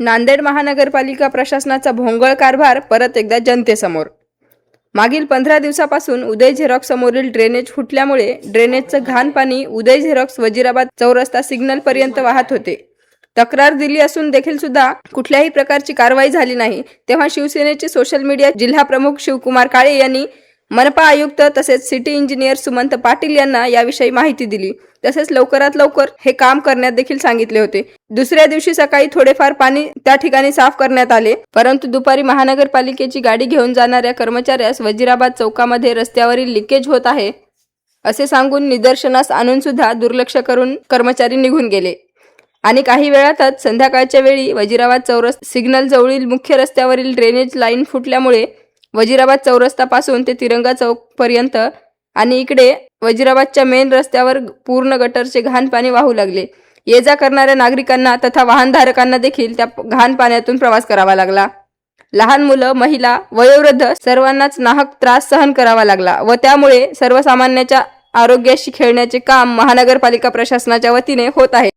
नांदेड महानगरपालिका प्रशासनाचा भोंगळ कारभार परत एकदा जनतेसमोर. मागील पंधरा दिवसापासून उदय झेरॉक्स समोरील ड्रेनेज फुटल्यामुळे ड्रेनेजचं घाण पाणी उदय झेरॉक्स वजीराबाद चौरस्ता सिग्नल पर्यंत वाहत होते. तक्रार दिली असून देखील सुद्धा कुठल्याही प्रकारची कारवाई झाली नाही तेव्हा शिवसेनेचे सोशल मीडिया जिल्हा प्रमुख शिवकुमार काळे यांनी मनपा आयुक्त तसेच सिटी इंजिनियर सुमंत पाटील यांना याविषयी माहिती दिली. तसेच लवकरात लवकर हे काम करण्यात देखील सांगितले होते. दुसऱ्या दिवशी सकाळी थोडेफार पाणी त्या ठिकाणी साफ करण्यात आले. परंतु दुपारी महानगरपालिकेची गाडी घेऊन जाणाऱ्या कर्मचाऱ्यास वजिराबाद चौकामध्ये रस्त्यावरील लिकेज होत आहे असे सांगून निदर्शनास आणून सुद्धा दुर्लक्ष करून कर्मचारी निघून गेले. आणि काही वेळातच संध्याकाळच्या वेळी वजिराबाद चौरस सिग्नल जवळील मुख्य रस्त्यावरील ड्रेनेज लाईन फुटल्यामुळे वजीराबाद चौरस्तापासून ते तिरंगा चौक पर्यंत आणि इकडे वजीराबादच्या मेन रस्त्यावर पूर्ण गटरचे घाण पाणी वाहू लागले. ये जा करणाऱ्या नागरिकांना तथा वाहनधारकांना देखील त्या घाण पाण्यातून प्रवास करावा लागला. लहान मुलं महिला वयोवृद्ध सर्वांनाच नाहक त्रास सहन करावा लागला व त्यामुळे सर्वसामान्याच्या आरोग्याशी खेळण्याचे काम महानगरपालिका प्रशासनाच्या वतीने होत आहे.